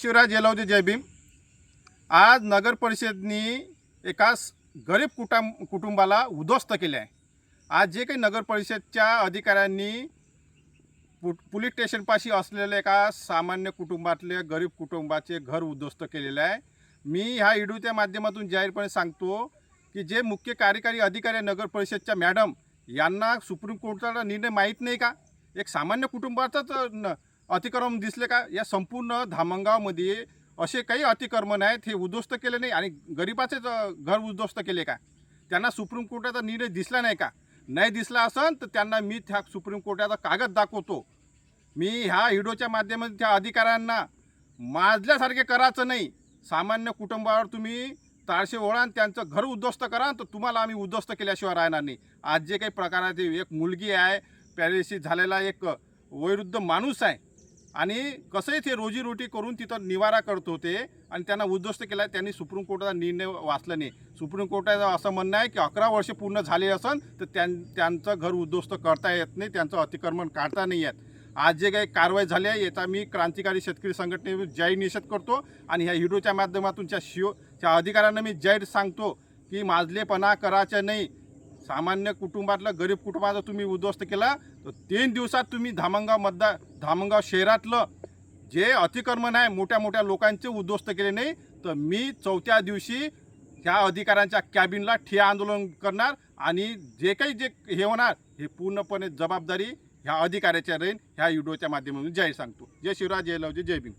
शिवराज येलवजे जय भीम. आज नगर परिषदनी एका गरीब कुटुंब कुटुंबाला उद्ध्वस्त केले आहे. आज जे काही नगर परिषदच्या अधिकाऱ्यांनी पु पोलीस स्टेशनपाशी असलेल्या एका सामान्य कुटुंबातले गरीब कुटुंबाचे घर उद्ध्वस्त केलेले आहे. मी ह्या इडूच्या माध्यमातून जाहीरपणे सांगतो की जे मुख्य कार्यकारी अधिकारी आहे नगर परिषदच्या मॅडम यांना सुप्रीम कोर्टाचा निर्णय माहीत नाही का? एक सामान्य कुटुंबाचाच अतिक्रम अतिक्रमण दिसले का? या संपूर्ण धामणगावमध्ये असे काही अतिक्रमण आहेत हे उद्ध्वस्त केले नाही आणि गरिबाचेच घर उद्ध्वस्त केले का? त्यांना सुप्रीम कोर्टाचा निर्णय दिसला नाही का? नाही दिसला असेल तर त्यांना मी त्या सुप्रीम कोर्टाचा कागद दाखवतो. मी ह्या व्हिडिओच्या माध्यमातून त्या अधिकाऱ्यांना माजल्यासारखे करायचं नाही. सामान्य कुटुंबावर तुम्ही ताळशे ओळा आणि त्यांचं घर उद्ध्वस्त करा तर तुम्हाला आम्ही उद्ध्वस्त केल्याशिवाय राहणार नाही. आज जे काही प्रकार आहे एक मुलगी आहे पॅरेलिसिस झालेला एक वैरुद्ध माणूस आहे आणि कसंही ते रोजीरोटी करून तिथं निवारा करत होते आणि त्यांना उद्ध्वस्त केला त्यांनी सुप्रीम कोर्टाचा निर्णय वाचला नाही. सुप्रीम कोर्टाचं असं म्हणणं आहे की अकरा वर्ष पूर्ण झाले असन तर त्यां त्यांचं घर उद्ध्वस्त करता येत नाही. त्यांचं अतिक्रमण काढता नाही येत. आज जे काही कारवाई झाली आहे याचा मी क्रांतिकारी शेतकरी संघटने जाहीर निषेध करतो आणि ह्या हिडोच्या माध्यमातून त्या शिव त्या अधिकाऱ्यांना मी जाहीर सांगतो की माजलेपणा करायचा नाही. सामान्य कुटुंबातलं गरीब कुटुंबाचं तुम्ही उद्ध्वस्त केला तर तीन दिवसात तुम्ही धामणगाव मतदार धामणगाव शहरातलं जे अतिक्रमण आहे मोठ्या मोठ्या लोकांचे उद्ध्वस्त केले नाही तर मी चौथ्या दिवशी ह्या अधिकाऱ्यांच्या कॅबिनला ठिया आंदोलन करणार आणि जे काही जे हे होणार हे पूर्णपणे जबाबदारी ह्या अधिकाऱ्याच्या राहील ह्या व्हिडिओच्या माध्यमातून जाहीर सांगतो. जय शिवराज जय लवजी जय भीम.